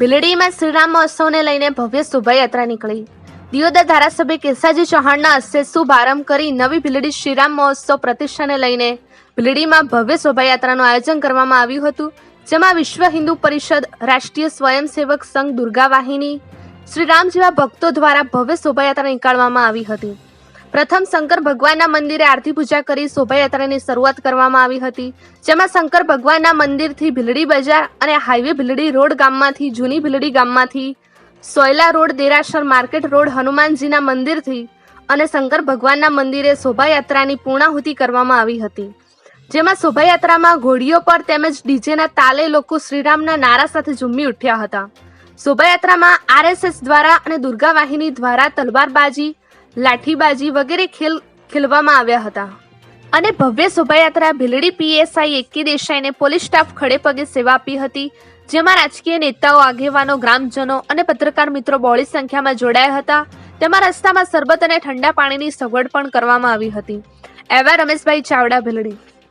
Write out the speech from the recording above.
ભીલડીમાં શ્રીરામ મહોત્સવને લઈને ભવ્ય શોભાયાત્રા નીકળી. દિયોદર ધારાસભ્ય કેસાજી ચૌહાણના હસ્તે શુભારંભ કરી નવી ભીલડી શ્રીરામ મહોત્સવ પ્રતિષ્ઠાને લઈને ભીલડીમાં ભવ્ય શોભાયાત્રાનું આયોજન કરવામાં આવ્યું હતું, જેમાં વિશ્વ હિન્દુ પરિષદ, રાષ્ટ્રીય સ્વયંસેવક સંઘ દુર્ગા વાહિની શ્રીરામ જેવા ભક્તો દ્વારા ભવ્ય શોભાયાત્રા નીકાળવામાં આવી હતી. પ્રથમ શંકર ભગવાનના મંદિરે આરતી પૂજા કરી શોભાયાત્રાની શરૂઆત કરવામાં આવી હતી, જેમાં શંકર ભગવાનના મંદિરથી ભીલડી બજાર અને હાઈવે ભીલડી રોડ ગામમાંથી, જૂની ભીલડી ગામમાંથી, સોયલા રોડ, દેરાસર માર્કેટ રોડ, હનુમાનજીના મંદિરથી અને શંકર ભગવાનના મંદિરે શોભાયાત્રાની પૂર્ણાહુતિ કરવામાં આવી હતી. જેમાં શોભાયાત્રામાં ઘોડીઓ પર તેમજ ડીજેના તાલે લોકો શ્રીરામના નારા સાથે ઝૂમી ઉઠ્યા હતા. શોભાયાત્રામાં આરએસએસ દ્વારા અને દુર્ગા વાહિની દ્વારા તલવારબાજી લાઠીબાજી વગેરે ખેલ ખેલવામાં આવ્યા હતા. અને ભવ્ય શોભાયાત્રા ભીલડી પીએસઆઈ એકી દેસાઈને પોલીસ સ્ટાફ ખડે પગે સેવા આપી હતી, જેમાં રાજકીય નેતાઓ, આગેવાનો, ગ્રામજનો અને પત્રકાર મિત્રો બહોળી સંખ્યામાં જોડાયા હતા. તેમાં રસ્તામાં સરબત અને ઠંડા પાણીની સગવડ પણ કરવામાં આવી હતી. એવા રમેશભાઈ ચાવડા ભીલડી.